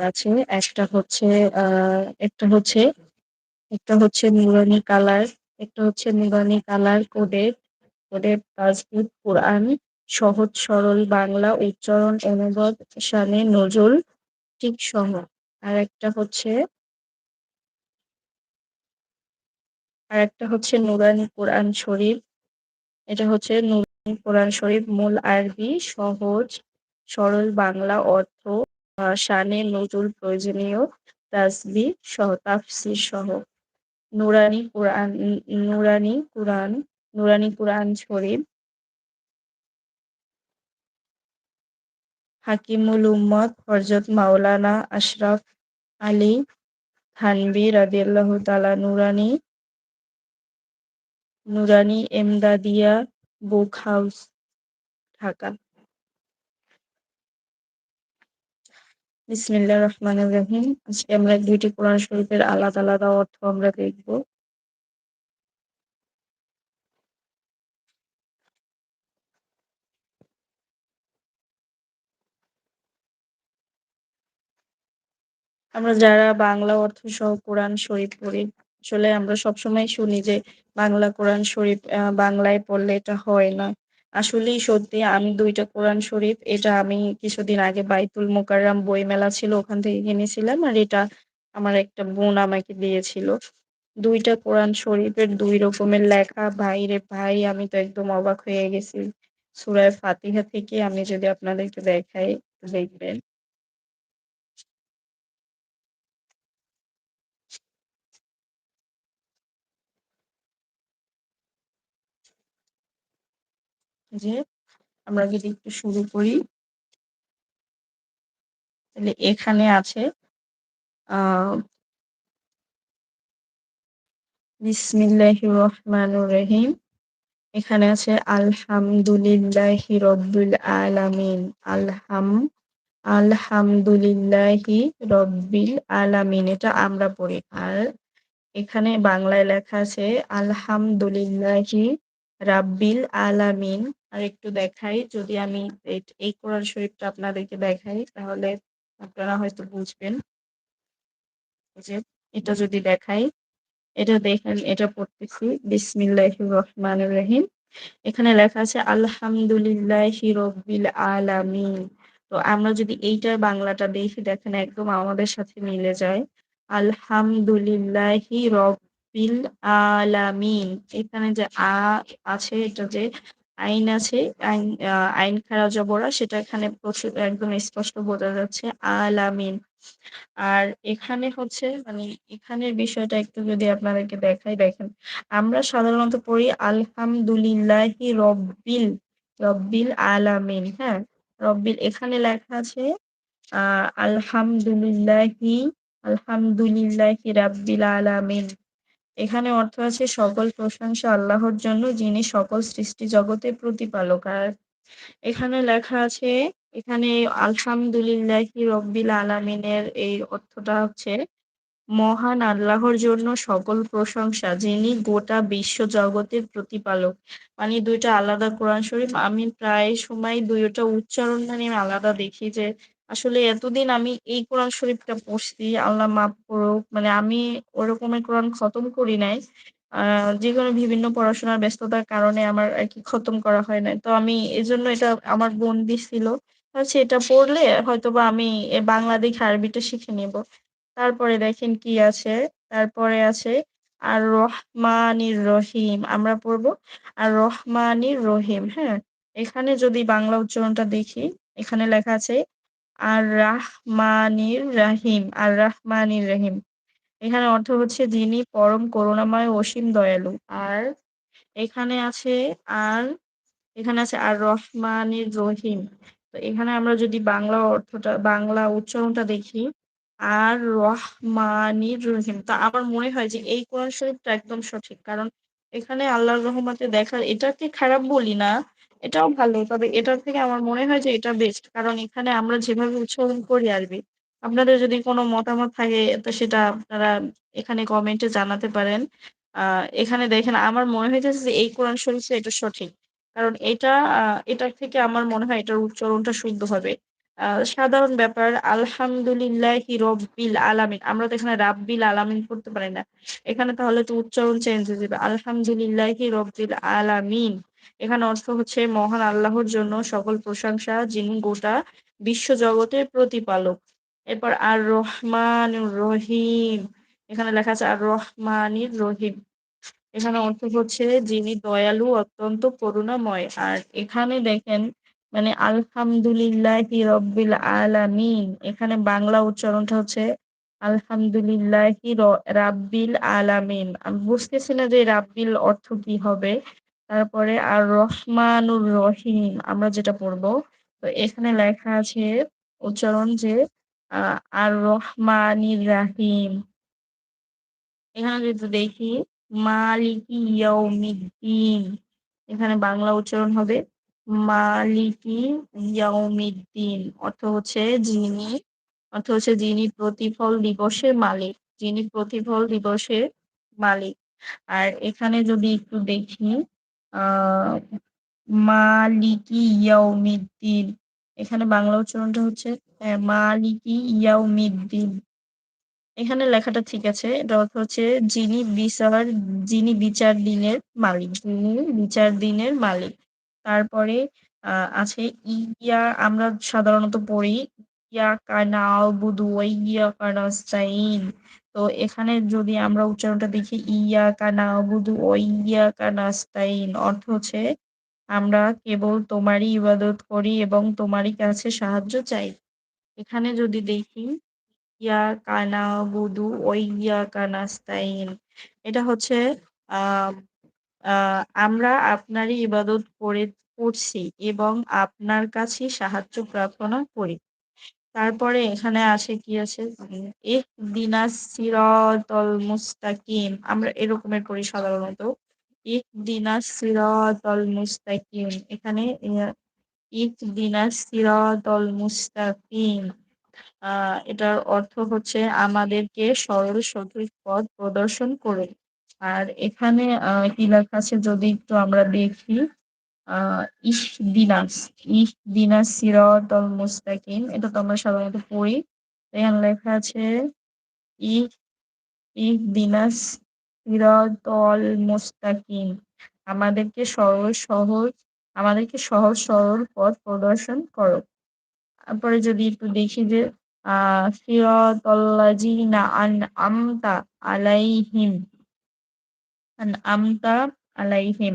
আছে। একটা হচ্ছে আহ একটা হচ্ছে একটা হচ্ছে নুরানি কালার, একটা হচ্ছে নুরানি কালার কোডের কোডের তাজবিদ কোরআন, সহজ, সরল, বাংলা, উচ্চারণ, অনুবাদ, শানে নজুল ঠিক সহ। আর একটা হচ্ছে আর একটা হচ্ছে নুরানি কোরআন শরীফ। এটা হচ্ছে নুরানি কোরআন শরীফ, মূল আরবি, সহজ, সরল, বাংলা অর্থ। শানে নজুল প্রয়োজনীয় তাসবিহ সহ, তাফসির সহ। নুরানি কোরআন নুরানি কোরআন নুরানি কোরআন শরীফ। হাকিমুল উম্মত হযরত মাওলানা আশরাফ আলী থানভী রাদিয়াল্লাহু তাআলা নুরানি নুরানি এমদাদিয়া বুক হাউস, ঢাকা। বিসমিল্লাহির রহমানির রহিম। আজকে আমরা দুইটি কোরআন শরীফের আলাদা আলাদা অর্থ আমরা দেখব। আমরা যারা বাংলা অর্থ সহ কোরআন শরীফ পড়ি, আসলে আমরা সবসময় শুনি যে বাংলা কোরআন শরীফ বাংলায় পড়লে এটা হয় না। আসলেই সত্যি আমি দুইটা কোরআন শরীফ, এটা আমি কিছুদিন আগে বাইতুল মোকাররম বই মেলা ছিল, ওখান থেকে কিনেছিলাম আর এটা আমার একটা বোন আমাকে দিয়েছিল। দুইটা কোরআন শরীফের দুই রকমের লেখা, ভাই রে ভাই, আমি তো একদম অবাক হয়ে গেছি। সুরায় ফাতিহা থেকে আমি যদি আপনাদেরকে দেখাই দেখবেন। যে আমরা যদি একটু শুরু করি, তাহলে এখানে আছে, আহ, বিসমিল্লাহির রহিম। এখানে আছে, আলহামদুলিল্লাহি রব্বিল আলামিন। আলহাম, আলহামদুলিল্লাহি রব্বিল আলামিন। এটা আমরা পড়ি। আর এখানে বাংলায় লেখা আছে, আলহামদুলিল্লাহি রাব্বিল আলামিন। আর একটু দেখাই, যদি আমি এই- কোরআন শরীফটা আপনাদেরকে দেখাই, তাহলে আপনারা হয়তো বুঝবেন। যে, এটা যদি দেখাই, এটা দেখেন, এটা পড়তেছি। বিসমিল্লাহির রহমান রহিম। এখানে লেখা আছে, আলহামদুলিল্লাহি রব্বিল আলামিন। তো আমরা যদি এইটার বাংলাটা দেখি, দেখেন একদম আমাদের সাথে মিলে যায়। আলহামদুলিল্লাহি রব্বিল আলামিন। এখানে যে আ আছে, এটা যে আইন আছে, আইন আইন খাড়া জবরা, সেটা এখানে প্রচুর, একদম স্পষ্ট বোঝা যাচ্ছে, আলামিন। আর এখানে হচ্ছে মানে এখানের বিষয়টা একটু যদি আপনাদেরকে দেখাই, দেখেন, আমরা সাধারণত পড়ি আলহামদুলিল্লাহি রব্বিল রব্বিল আলামিন হ্যাঁ? রব্বিল, এখানে লেখা আছে আহ আলহামদুলিল্লাহি আলহামদুলিল্লাহি রাব্বিল আলামিন। এখানে অর্থ আছে সকল প্রশংসা আল্লাহর জন্য, যিনি সকল সৃষ্টি জগতের প্রতিপালক। আর এখানে লেখা আছে, এখানে আলহামদুলিল্লাহি রব্বিল আলামিনের এই অর্থটা হচ্ছে, মহান আল্লাহর জন্য সকল প্রশংসা, যিনি গোটা বিশ্ব জগতের প্রতিপালক। মানে দুইটা আলাদা কোরআন শরীফ, আমি প্রায় সময় দুইটা উচ্চারণ মানে আলাদা দেখি যে আসলে এতদিন আমি এই কোরআন শরীফটা পড়ছি, আল্লাহ মাফ করুক মানে আমি ওরকমের কোরআন খতম করি নাই। আহ, যে কোনো বিভিন্ন পড়াশোনার ব্যস্ততার কারণে আমার আর কি খতম করা হয় নাই। তো আমি এজন্য এটা আমার বোন দিছিল এটা পড়লে হয়তোবা আমি বাংলা দেখে আরবিটা শিখে নিব। তারপরে দেখেন কি আছে, তারপরে আছে আর রহমানির রহিম আমরা পড়ব আর রহমানির রহিম হ্যাঁ? এখানে যদি বাংলা উচ্চারণটা দেখি, এখানে লেখা আছে আর রাহমানির রাহিম আর রাহমানির রহিম। এখানে অর্থ হচ্ছে যিনি পরম করুণাময় অসীম দয়ালু। আর এখানে আছে আর, এখানে আছে আর রহমানির রহিম। তো এখানে আমরা যদি বাংলা অর্থটা, বাংলা উচ্চারণটা দেখি আর রহমানির রহিম। তা আমার মনে হয় যে এই কোরআন শরীফটা একদম সঠিক। কারণ এখানে আল্লাহর রহমতে দেখার, এটাকে খারাপ বলি না এটাও ভালো তবে এটার থেকে আমার মনে হয় যে এটা বেস্ট কারণ এখানে আমরা যেভাবে উচ্চারণ করি আরবি আপনাদের যদি কোনো মতামত থাকে, তো সেটা আপনারা এখানে কমেন্টে জানাতে পারেন এখানে দেখেন, আমার মনে হইতেছে যে এই কোরআন শরীফে এটা সঠিক, কারণ এটা এটার থেকে আমার মনে হয় এটার উচ্চারণটা শুদ্ধ হবে সাধারণ ব্যাপার, আলহামদুলিল্লাহি রব্বিল আলামিন। আমরা তো এখানে রাব্বিল আলামিন পড়তে পারি না। এখানে তাহলে তো উচ্চারণ চেঞ্জ হয়ে যাবে। আলহামদুলিল্লাহি রব্বিল আলামিন। এখানে অর্থ হচ্ছে মহান আল্লাহর জন্য সকল প্রশংসা, যিনি গোটা বিশ্বজগতের প্রতিপালক। এরপর আর রহমানুর রহিম। এখানে লেখা আছে আর রহমানির রহিম। এখানে অর্থ হচ্ছে যিনি দয়ালু, অত্যন্ত করুণাময়। আর এখানে দেখেন মানে আলহামদুলিল্লাহি রব্বিল আলামিন। এখানে বাংলা উচ্চারণটা হচ্ছে আলহামদুলিল্লাহ রাব্বিল আলামিন। আমি বুঝতেছি না যে রাব্বিল অর্থ কি হবে? তারপরে আর রহমানুর রহিম আমরা যেটা পড়ব। তো এখানে লেখা আছে উচ্চারণ যে আর রহমানির রাহিম। এখানে যদি দেখি, মালিকি ইয়াউমিদ্দিন। এখানে বাংলা উচ্চারণ হবে, মালিকি ইয়াউমিদ্দিন। অর্থ হচ্ছে যিনি, অর্থ হচ্ছে যিনি প্রতিফল দিবসের মালিক। যিনি প্রতিফল দিবসের মালিক। আর এখানে যদি একটু দেখি মালিকি ইয়াউমিদ্দিন। এখানে বাংলা উচ্চারণটা হচ্ছে হ্যাঁ, মালিকি ইয়াউমিদ্দিন। এখানে লেখাটা ঠিক আছে। এটা অর্থ হচ্ছে যিনি বিচার যিনি বিচার দিনের মালিক। যিনি বিচার দিনের মালিক। তারপরে আছে ইয়া আমরা সাধারণত পড়ি ইয়াকা না'বুদু ওয়া ইয়াকা নাস্তাইন। তো এখানে যদি আমরা উচ্চারণটা দেখি ইয়া ইয়াকা না'বুদু ওয়া ইয়াকা নাস্তাইন অর্থ হচ্ছে আমরা কেবল তোমারই ইবাদত করি এবং তোমারই কাছে সাহায্য চাই। এখানে যদি দেখি ইয়া ইয়াকা না'বুদু ওয়া ইয়াকা নাস্তাইন। এটা হচ্ছে আমরা আপনারই ইবাদত করে, করছি এবং আপনার কাছেই সাহায্য প্রার্থনা করি। তারপরে এখানে আছে কি আছে উম ইহদিনাস সিরাতাল মুস্তাকিম। আমরা এরকমের করি সাধারণত। ইহদিনাস সিরাতাল মুস্তাকিম। এখানে ইয়া ইহদিনাস সিরাতাল মুস্তাকিম। আ, এটার অর্থ হচ্ছে আমাদেরকে সরল সঠিক পথ প্রদর্শন করুন। আর এখানে কি লেখা আছে যদি একটু আমরা দেখি এটা তো আমরা সাধারণত পড়ি। এখানে লেখা আছে ইহ। আমাদেরকে সরল সহজ, আমাদেরকে সহজ, সরল পথ প্রদর্শন করো। তারপরে যদি একটু দেখি যে আ সিরাতাল্লাযিনা আনআমতা আলাইহিম। আনআমতা আলাইহিম।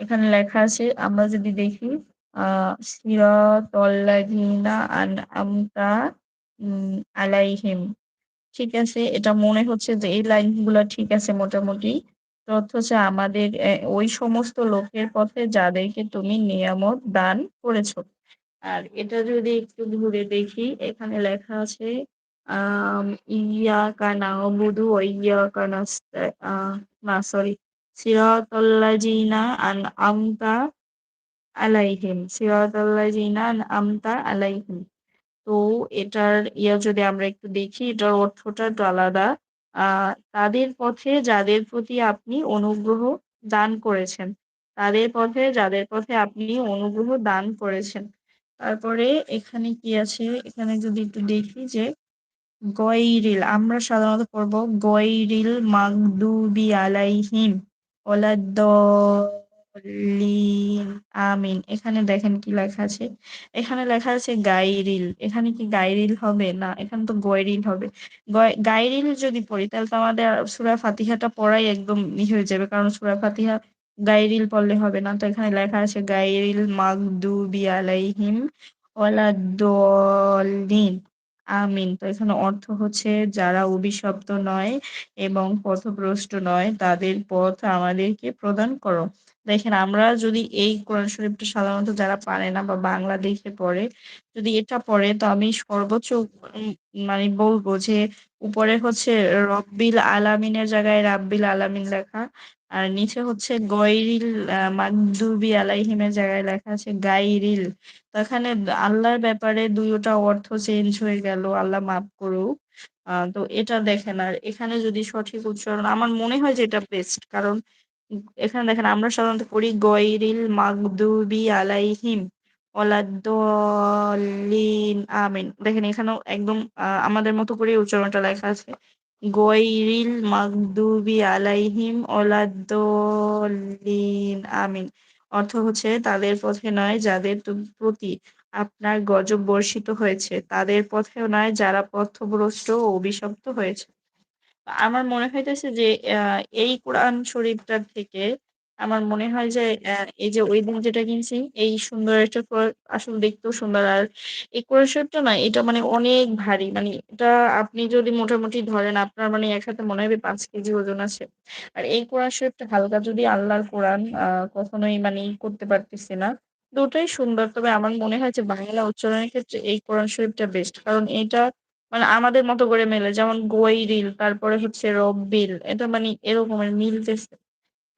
এখানে লেখা আছে, আমরা যদি দেখি, আ সিরাতাল্লাযিনা আনআমতা উম, আলাইহিম। ঠিক আছে। এটা মনে হচ্ছে যে এই লাইনগুলা ঠিক আছে মোটামুটি। হচ্ছে আমাদের ওই সমস্ত লোকের পথে যাদেরকে তুমি নিয়ামত দান করেছ। আর এটা যদি একটু ঘুরে দেখি, এখানে লেখা আছে, আম, ইয়াকা না'বুদু ওয়া ইয়াকা নাস্তা, আ, না, সরি সিরাতাল্লাযিনা আনআমতা আলাইহিম, সিরাতাল্লাযিনা আনআমতা আলাইহিম। তো এটার ইয়া যদি আমরা একটু দেখি, এটার অর্থটা একটু আলাদা। তাদের পথে যাদের প্রতি আপনি অনুগ্রহ দান করেছেন। তাদের পথে, যাদের পথে আপনি অনুগ্রহ দান করেছেন। তারপরে এখানে কি আছে? এখানে যদি একটু দেখি যে গয়রিল, আমরা সাধারণত পড়ব গয়রিল মাগদুবি আলাইহিম আমিন। এখানে দেখেন কি লেখা আছে? এখানে লেখা আছে গাইরিল এখানে কি গাইরিল হবে? না, এখানে তো গয়রিল হবে। গয় গায়রিল যদি পড়ি তাহলে তো আমাদের সূরা ফাতিহাটা পড়াই একদম ই হয়ে যাবে। কারণ সূরা ফাতিহা গায়রিল পড়লে হবে না। তো এখানে লেখা আছে গাইরিল মাগদুবি আলাইহিম ওয়ালাদ-দল্লিন আমিন। তো এখানে অর্থ হচ্ছে যারা অভিশপ্ত নয় এবং পথভ্রষ্ট নয় তাদের পথ আমাদেরকে প্রদান করো। দেখেন আমরা যদি এই কোরআন শরীফটা সাধারণত যারা পারে না বা বাংলা দেখে পড়ে, যদি এটা পড়ে তো আমি সর্বোচ্চ মানে বলব যে উপরে হচ্ছে রব্বিল আলামিনের জায়গায় রাব্বিল আলামিন লেখা। আর নিচে হচ্ছে গয়রিল মাগদুবি আলাইহিমের জায়গায় লেখা আছে গাইরিল তো এখানে আল্লাহর ব্যাপারে ২ টা অর্থ চেঞ্জ হয়ে গেল। আল্লাহ মাফ করুক। তো এটা দেখেন, আর এখানে যদি সঠিক উচ্চারণ, আমার মনে হয় যে এটা বেস্ট। কারণ এখানে দেখেন আমরা সাধারণত পড়ি গয়রিল, মাগদুবি আলাইহিম। আমিন। দেখেন এখানেও একদম আমাদের মতো করেই উচ্চারণটা লেখা আছে। গয়রিল মাগদুবি আলাইহিম ওয়ালাদ-দল্লিন আমিন। অর্থ হচ্ছে তাদের পথে নয় যাদের প্রতি আপনার গজব বর্ষিত হয়েছে, তাদের পথেও নয় যারা পথভ্রষ্ট ও অভিশপ্ত হয়েছে। আমার মনে হইতেছে যে এই কোরআন শরীফটার থেকে আমার মনে হয় যে এই যে ঐদিন যেটা কিনছি, এই সুন্দর একটা আসলে দেখতেও সুন্দর। আর এই কোরআন শরীফটা না, এটা মানে অনেক ভারী। মানে এটা আপনি যদি মোটামুটি ধরেন, আপনার মানে একসাথে মনে হবে ৫ কেজি ওজন আছে। আর এই শরীফটা হালকা যদি আল্লাহর কোরআন, আ, কখনোই মানি করতে পারতেছি না। দুটোই সুন্দর। তবে আমার মনে হয় যে বাংলা উচ্চারণের ক্ষেত্রে এই কোরআন শরীফটা বেস্ট। কারণ এটা মানে আমাদের মতো করে মেলে। যেমন গৈরিল তারপরে হচ্ছে রব্বিল এটা মানে এরকমের মিলতেছে।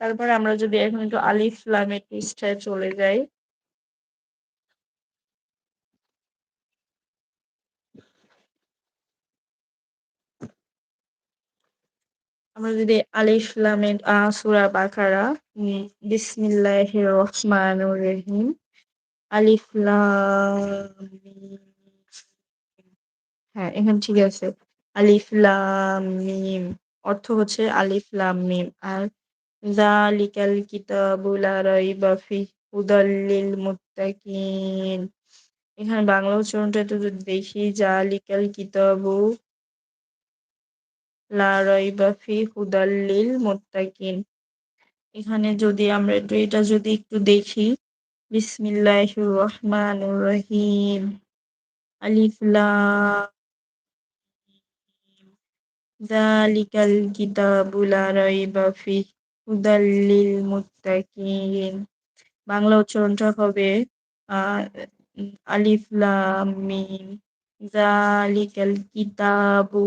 তারপরে আমরা যদি এখন একটু আলিফ লামের পৃষ্ঠায় চলে যাই। আমরা যদি আলিফ লামের সূরা বাকারা উম বিসমিল্লাহির রহমানির রহিম। আলিফ লাম। হ্যাঁ, এখানে ঠিক আছে। আলিফ লাম মিম। অর্থ হচ্ছে আলিফ লাম মিম। আর যালিকাল কিতাবু লা রাইবা ফিহি হুদাল লিল মুত্তাকিন। এখানে বাংলা উচ্চারণটা একটু যদি দেখি যালিকাল কিতাবু লা রাইবা ফিহি হুদাল লিল মুত্তাকিন। এখানে যদি আমরা একটু এটা যদি একটু দেখি, বিসমিল্লাহির রহমানির রহিম। আলিফ লাম মিম। যালিকাল কিতাবু লা রাইবা ফিহি হুদাল লিল মুত্তাকিন। বাংলা উচ্চারণটা হবে আলিফ লাম মিম। যালিকাল কিতাবু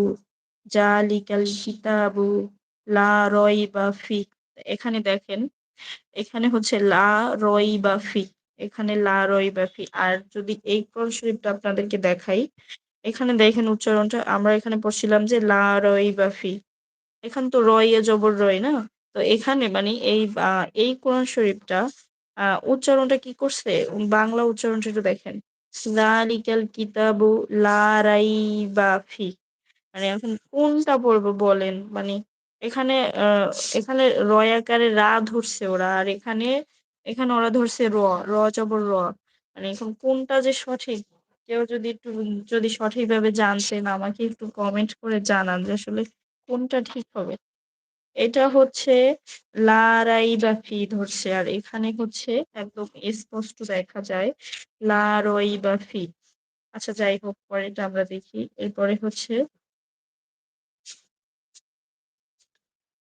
যালিকাল কিতাবু লা রাইবা ফিহি। এখানে দেখেন, এখানে হচ্ছে লা রাইবা ফিহি। এখানে লা রাইবা ফিহি। আর যদি এই কোরআন শরীফটা আপনাদেরকে দেখাই, এখানে দেখেন উচ্চারণটা আমরা এখানে পড়ছিলাম যে লা রাইবা ফিহি। এখানে তো র ইয়ে জবর রয় না? তো এখানে মানে এই এই কোরআন শরীফটা উচ্চারণটা কি করছে? বাংলা উচ্চারণটা একটু দেখেন। যালিকাল কিতাবু লা রাইবা ফিহি। মানে এখন কোনটা পড়ব বলেন? মানে এখানে এখানে র আকারে রা ধরছে ওরা। আর এখানে, এখানে ওরা ধরছে র, র জবর র। মানে এখন কোনটা যে সঠিক? কেউ যদি একটু যদি সঠিকভাবে জানতেন আমাকে একটু কমেন্ট করে জানান যে আসলে কোনটা ঠিক হবে? এটা হচ্ছে লা রাইবা ফিহি ধরছে। আর এখানে হচ্ছে একদম স্পষ্ট দেখা যায় লা রাইবা ফিহি। আচ্ছা যাই হোক, পরেরটা আমরা দেখি। এরপরে হচ্ছে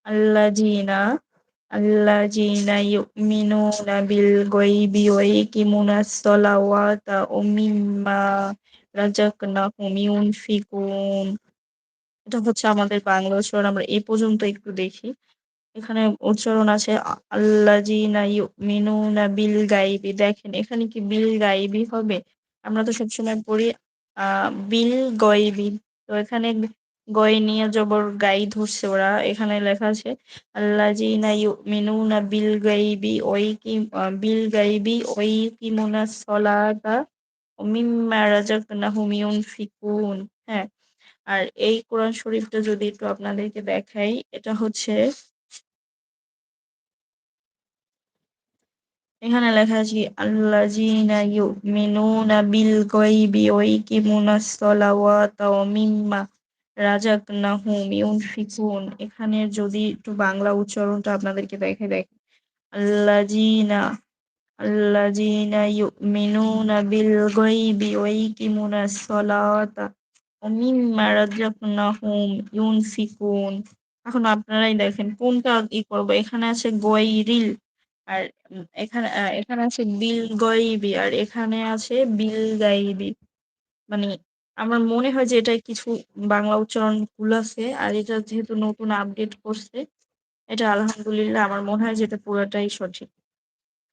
আল্লাযীনা আল্লাযীনা ইউমিনুনা বিল। এটা হচ্ছে আমাদের বাংলা উচ্চারণ। আমরা এ পর্যন্ত একটু দেখি। এখানে উচ্চারণ আছে বিল গায়বি। দেখেন, এখানে কি বিল গায়বি হবে? আমরা তো সবসময় পড়ি, আ বিল গয়বি। তো এখানে গয় নিয়ে জবর গাই ধরছে ওরা। এখানে লেখা আছে, আল্লাযীনা ইউমিনুনা বিল গায়বি ওই কি বিল গায়বি ওয়া ইয়াকিমুনাস সলাতা ওয়া মিম্মা হুমিউন ফিকুন হ্যাঁ? আর এই কোরআন শরীফটা যদি একটু আপনাদেরকে দেখাই, এটা হচ্ছে এখানে লেখা আছে আল্লাযীনা ইউমিনুনা বিল গায়বি ওয়া ইয়াকিমুনাস সলাওয়াতা ওয়া মিম্মা রাযাকনাহুম ইউনফিকুন। এখানে যদি একটু বাংলা উচ্চারণটা আপনাদেরকে দেখাই দেখেন। আল্লাযীনা আল্লাযীনা ইউমিনুনা বিল গায়বি ওয়া ইয়াকিমুনাস সলাওয়াতা ওয়া এখন আপনারাই দেখেন কোনটা ই করব? এখানে আছে গয়রিল আর এখানে এখানে আছে বিল গয়বি আর এখানে আছে বিল গায়বি। মানে আমার মনে হয় যে এটায় কিছু বাংলা উচ্চারণ ভুল আছে। আর এটা যেহেতু নতুন আপডেট করছে, এটা আলহামদুলিল্লাহ আমার মনে হয় যে এটা পুরাটাই সঠিক।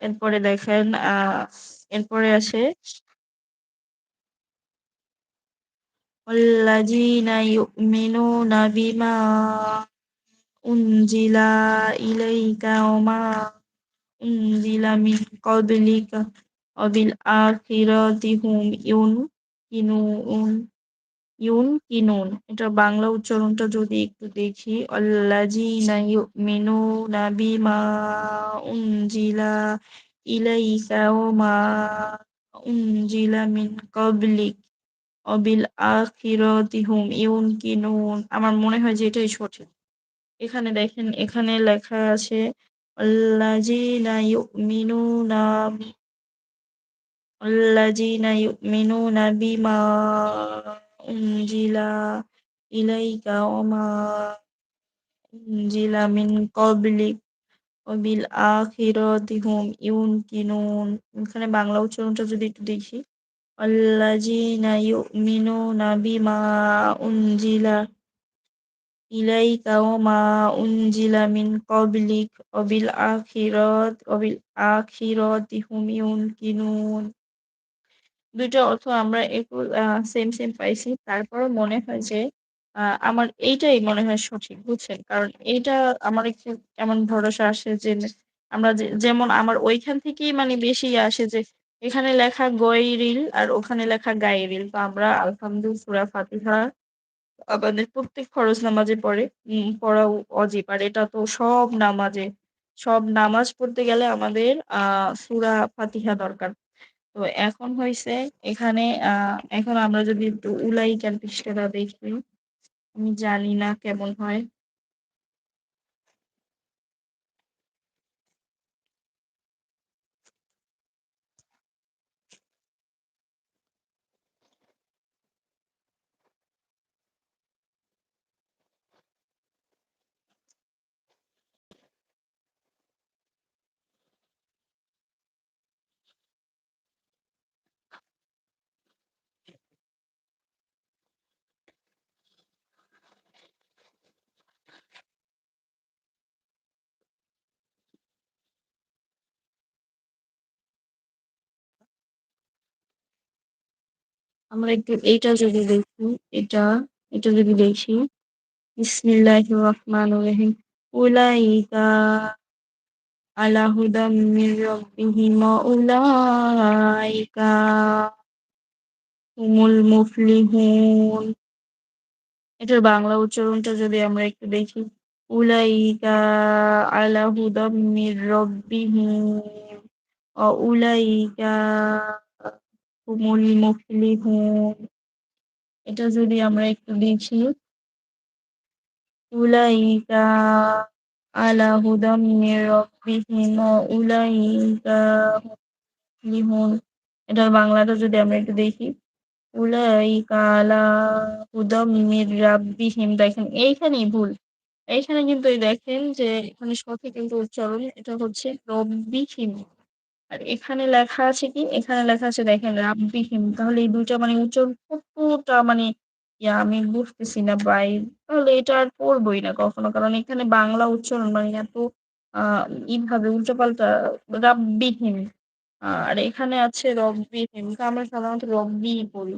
এরপরে দেখেন আ এরপরে আছে ইউমিনুনা বিমা উনজিলা ইলাইকা ওয়া মা উনজিলা মিন ক্বাবলিকা অবিল আখিরাতি হুম ইউকিনুন ইউনকিনুন এটার বাংলা উচ্চারণটা যদি একটু দেখি আল্লাযীনা ইউমিনুনা বিমা উনজিলা ইলাইকা ওয়া মা উনজিলা মিন ক্বাবলিক অবিল আখিরাতিহুম, ইউনকিনুন। আমার মনে হয় যে এটাই সঠিক। এখানে দেখেন, এখানে লেখা আছে, আল্লাযীনা ইউমিনুনা আল্লাযীনা ইউমিনুনা বিমা উনজিলা ইলাইকা ওমা উনজিলা মিন কবলিক অবিল আখিরাতিহুম, ইউনকিনুন। এখানে বাংলা উচ্চারণটা যদি একটু দেখি। الذين يؤمنون بما أنزل إليك وما أنزل من قبلك وبالآخرة وبالآخرة هم يوقنون দুইটা অর্থ আমরা একটু সেম সেম পাইছি তারপরও মনে হয় যে আহ, আমার এইটাই মনে হয় সঠিক বুঝছেন কারণ এইটা আমার একটু এমন ভরসা আসে যে আমরা যে- যেমন আমার ওইখান থেকেই মানে বেশি আসে যে এখানে লেখা গয়রিল আর ওখানে লেখা গায়রিল। তো আমরা আলহামদুলিল্লাহ সুরা ফাতিহা আমাদের প্রত্যেক ফরজ নামাজে পড়ে পড়া অজিব। আর এটা তো সব নামাজে, সব নামাজ পড়তে গেলে আমাদের আহ সুরা ফাতিহা দরকার। তো এখন হয়েছে এখানে এখন আমরা যদি একটু উলাইকার পৃষ্ঠাটা দেখি, আমি জানি না কেমন হয়। আমরা একটু এইটা যদি দেখি, এটা এটা যদি দেখি। বিসমিল্লাহির রহমানির রহিম। উলাইকা আলা হুদাম মির রাব্বিহিম ওয়া উলাইকা হুমুল মুফলিহুন। এটার বাংলা উচ্চারণটা যদি আমরা একটু দেখি। উলাইকা আলা হুদাম মির রাব্বিহিম ওয়া উলাইকা হুমুল মুফলিহুন এটা যদি আমরা একটু দেখি। উলাইকা আলা হুদাম রাব্বিহিম, উলাইকা মুফলিহুন। এটার বাংলাটা যদি আমরা একটু দেখি। উলাইকা আলা হুদাম রাব্বিহিম। দেখেন, এইখানেই ভুল। এইখানে কিন্তু দেখেন যে এখানে সঠিক কিন্তু উচ্চারণ, এটা হচ্ছে রব্বিহিম। আর এখানে লেখা আছে কি? এখানে লেখা আছে, দেখেন রাব্বিহিম তাহলে এই দুইটা মানে উচ্চারণ কতটা মানে ইয়া, আমি বুঝতেছি না বাই তাহলে এটা আর পড়বোই না কখনো। কারণ এখানে বাংলা উচ্চারণ মানে এত আহ এইভাবে উল্টোপাল্টা রাব্বিহিম আর এখানে আছে রব্বিহীন। আমরা সাধারণত রব্বি পড়ি।